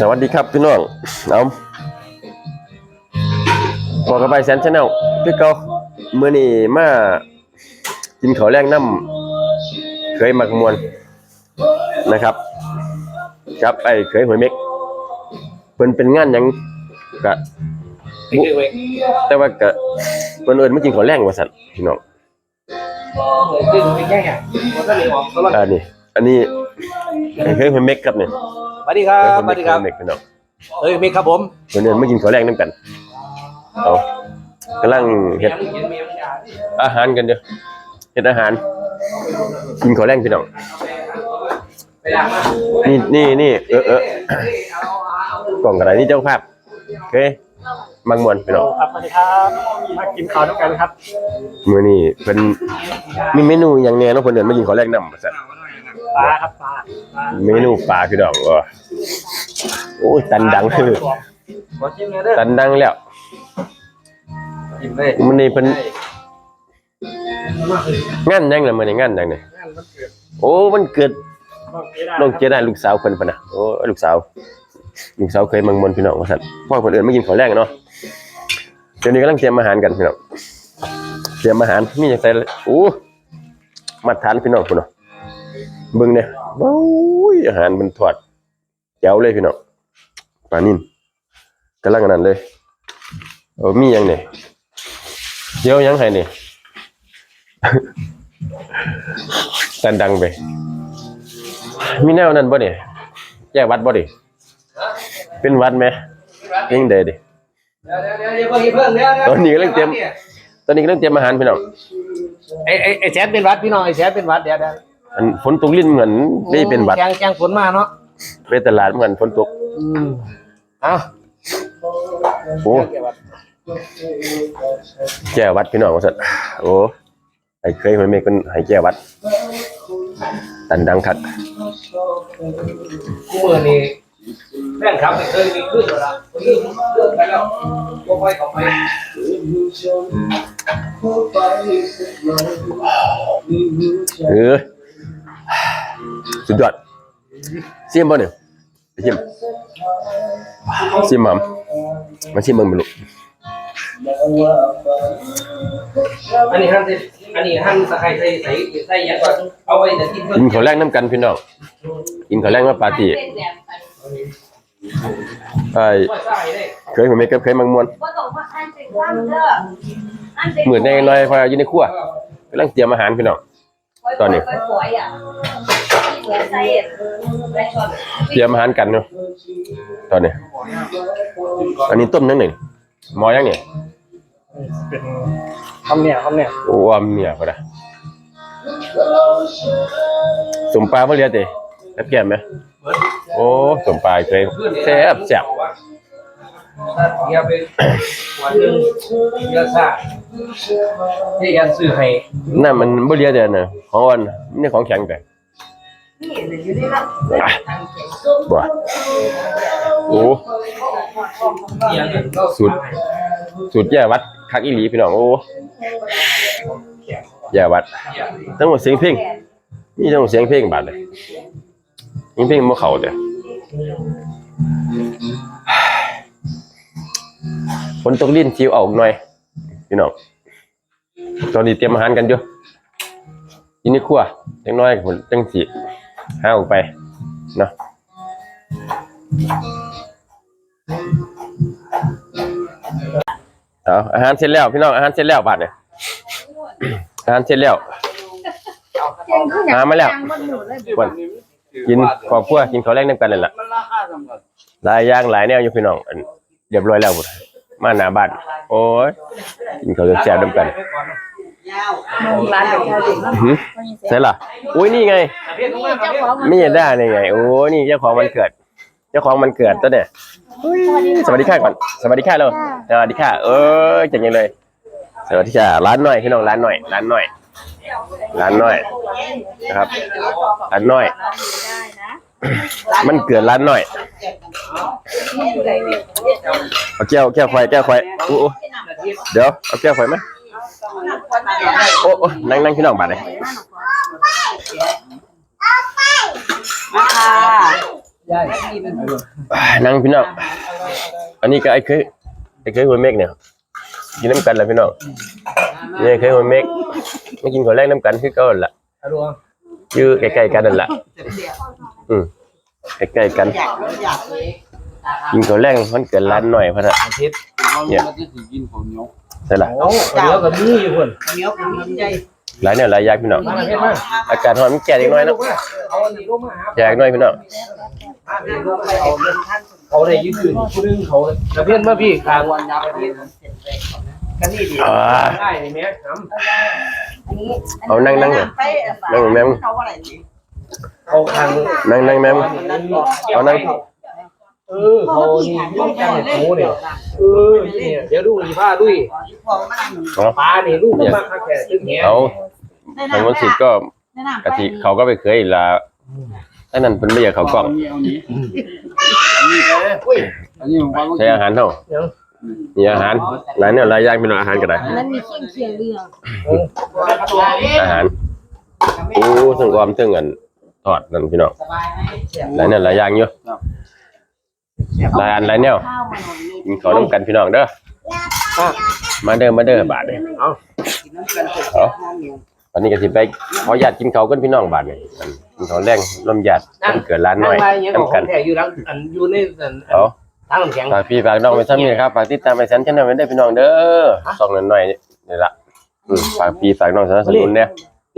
สวัสดีครับพี่น้องเอาบอกกับไปแซนชาแนลพี่เกาเมื่อนี้มากินข้าวแรงน้ำเคยมักมวนนะครับ ครับไอ้เคยหวยเม็กเพิ่นเป็นงานหยังกะบุแต่ว่ากะเพิ่นเอิ้นมากินข้าวแรงว่าซั่นพี่น้อง ขึ้นไปแค่ไงมันก็เลยออกตลอดอันนี้อันนี้ไอ้เคยหวยเม็กครับเนี่ยสวัสดีครัเคยบหวยสวัเม็สกดีเคครับยหวยเม็กพี่น้องเอ้ยมิกครับผมเพิ่นเอิ้นมากินข้าวแรงนํกันเอากำลังเฮ็ดอาหารกันเด้อเฮ็ดอาหาร กินข้าวแรงพี่น้องไปด่ามานี่นี่นี่เออเออกล่องกระไรนี่เจ้าภาพโอเค มังมวนพี่น้องครับสวัสดีครับมากินข้าวด้วยกันครับมื้อนี้เป็นมีเมนูอย่างแน่เนาะเพิ่นเดินมากินข้าวแรงนำว่าซั่นปลาครับปลาปลาเมนูปลาพี่น้องโอ้โอ้ยตันดังคือขอชิมเลยเด้อตันดังแล้วชิมเลยมื้อนี้เพิ่นงานยังล่ะมื้อนี้งานยังนี่โอ้มันเกิดน้องเจได้ลูกสาวเพิ่นพุ่นน่ะโอ้ลูกสาว ลูกสาวเคยมังมนพี่น้องว่าซั่นพ่อเพิ่นอิ้นไมากินข้าวแรงเนาะเดี๋ยวนี้กำลังเตรียมอาหารกันพี่น้องเตรียมอาหารมีจังไสโอ้มาทานพี่น้องพุ่นเนาะเบิ่งเนี่ยโอ้ยอาหารมันทอดแจ๋วเลยพี่น้องปลานิ่นกำลังนั้นเลยโอ้มีหยังเนี่ยเดี๋ยวยังให้นี่ยตันดังไปมีแนวนั้นบ่เนี่ยแยกวัดบ่ดิ เป็นวัดไหมยังเดดิเดี๋ยวเดี๋ยวเดี๋ยวเดี๋ยวเพิ่งเดี๋ยวตอนนี้กำลังเตรียมตอนนี้กำลังเตรียมอาหารพี่น้องไอ้ไอ้ไอ้แจ๊ดเป็นวัดพี่น้องไอ้แจ๊ดเป็นวัดเดี๋ยวเดี๋ยวอันฝนตกลิ้นเหมือนได้เป็นวัดแกงแกงฝนมาเนาะไปตลาดเหมือนฝนตกอืมเอ้าโอ้แก้วัดพี่น้องว่าซั่นโอ้ไอ้เคยมันไม่เป็นให้แก้วัดตันดังคักคู่มือนี่ แม่งครับไม่เคยมีขึ้นหรอกละวันนี้เลิกกันแล้วก็ไปกับไปเออสุดยอดซิมบ่เนี่ยไปชิมซิมหม่ำมาชิมเบิ่งไปลูกอันนี้หั่นใส่อันนี้หั่นตะไคร้ใส่ใส่ใส่ยังก่อนเอาไว้จะกินเพิ่กินข้าวแรงน้ำกันพี่น้องกินข้าวแรงมาปาร์ตี้ ไอ้ไม่ใส่เลยเคยผมไม่เคยเคยมังมวนว่าต้องมาอันเป็นความเด้ออันเป็นเหมือนในน้อยพออยู่ในครัวกำลังเตรียมอาหารพี่น้องตอนนี้ฝอยๆอะเหมือนใส่ไรช็อตเตรียมอาหารกันเนาะตอนนี้ อันนี้ต้มยังหนึ่งหมอยังเนี่ยเป็นคำเนี่ยคำเนี่ยโอ้อมเนี่ยพอดะสมปลาเพื่อเรียกเตะ แล้วแก้มไหมโอ้สมปลาเคยแซ่บแซ่บถ้าเทียบไปวันหนึงเยอะซ่าที่ยันซื้อให้นั่นมันบ่เรียกเด้อนะของอ่อนนี่ของแข็งแต่นี่อยู่นี่ละทางเขียนส้มบ่โอ้เทียงก็สุดสุดแย่วัดคักอีหลีพี่น้องโอ้แย่วัดทั้งหมดเสียงเพลงนี่ทั้งหมดเสียงเพลงบาดเลยเสี ยงเพลงบ่เข้าเด้อฝนตกลิ้นชิวเอาหน่อย พี่น้องตอนนี้เตรียมอาหารกันอยู่ยินในครัวจังน้อยผมจังสิหาออกไปเนาะเอาอาหารเสร็จแล้วพี่น้องอาหารเสร็จแล้วบาดเนี่ยอาหารเสร็จแล้วเก่งขึ้นอย่างมามาแล้วยังบนหนูเลยวัน กินครอบครัวกินข้าวแรงนำกันนั่นแหละมันราคาสำคัญหลายอย่างหลายแนวอยู่พี่น้องอันเรียบร้อยแล้วพุ่นมาหน้าบ้านโอ้ยกินข้าวแซ่บๆนำกันร้านเด็กชาวเด็กนั่นหือใช่ล่ะอุ้ยนี่ไงนี่เจ้าของไม่เห็นได้นี่ไงโอ้นี่เจ้าของมันเกิด เจ้าของมันเกิดตัวเนี่ยสวัสดีค่ะก่อนสวัสดีค่ะเราสวัสดีค่ะ เออจังยังเลยสวัสดีค่ะร้านหน่อยพี่น้องร้านหน่อยร้านหน่อยร้านหน่อยนะครับร้านหน่อย มันเกิดร้านหน่อยเอาแก้วแก้วควายแก้วควายโอ้โอ้เดี๋ยวเอาแก้วควายไหมโอ้โอ้นั่งนั่งพี่น้องบาดเลยมาค่ะย่ายอ่านั่งพี่น้องอันนี้ก็ไอ้เคยไอ้เคยหัวเมฆเนี่ยกินน้ำกันแหละพี่น้องนี่ไอ้เคยหัวเมฆไม่กินข้าวแรกน้ำกันคือเก่าหั่นล่ะอารวงอยู่ใกล้ๆกันนั่นล่ะ อืมใกล้ๆกันอยากอยากกินข้าวแรกมันเกิดร้านหน่อยพะนะอาทิตย์เนี่ยใช่ล่ะโอ้เดี๋ยวกับนี่อยู่คนเหนียวคุณดีใจหลายเนี่ยหลายอยางพี่น้องมาเพี้ยนมาอากาศร้อนมันแก่อีกหน้อยเนาะเอาอันนี้ลงมาหาแก่อีกหน้อยพี่น้องมาพี่ลงไปเอาเงินเขาได้ยืดยืนผู้นึงเขาแล้วเพี้ยนมาพี่กลางวันยาวพี่กันนี่ดีอ่าได้ไหมแม่ทเอานั่งนั่งเลยไปนั่งแม่ม เขาอะไรดีำเขาทางนั่งนั่งแม่มเอานั่งเออเขานี่ยุ่งจังหมูเนี่ยเออเนี่ยเดี๋ยวดูอีผ้าด้วยพอมานั่งปลาเนี่ยลูกก็มาคักแก่ตึ้งเงี้ยเอาทางวันสิทธิ์ก็กะทิเขาก็ไปเคยอีกละถ้านั้นเป็นไม่อยากเขากล้องใช้อาหารเท่ามีอาหารหลายเนี่ยหลายอย่างพี่น้องอาหารก็ได้นั้นมีเคียงเคียงเรื่องอาหารโอ้ถึงความถึงอัน ทอดนั่นพี่น้องสบายไหมหลายเนี่ยหลายอย่างอยู่หลายอันหลายแนวข้าวมันหน่อยกินข้าวน้ำกันพี่น้องเด้อมาเด้อมาเด้อบาทเลยกินน้ำกันเสร็จเอาวันนี้ก็สิไปขอญาติกินข้าวกันพี่น้องบาทเลยกินข้าวแรงลมญาติมันเกิดร้านหนั่น่งอยไรเงี้ยของน้ำกันแท้อยู่ทั้งอันอยู่ในอันเอาทั้งน้ำแข็งฝากพี่ฝากน้องไปซ้ำนี่นะครับฝากติดตามไปสันชแนลไว้ได้อพี่น้องเด้อสองหน่อยๆนี่ละอืมฝากพี่ฝากน้องสนับสนุนเนี่ย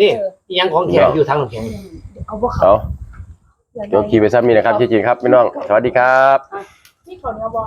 นี่ยังของแท้อยู่ทั้งน้ำแข็งเอาพวกเขาเอาเดี๋ยวขี่ไปซ้ำนี่นะครับจริงๆครับพี่น้อง สวัสดีครับนี่เขาเนี้ยบอ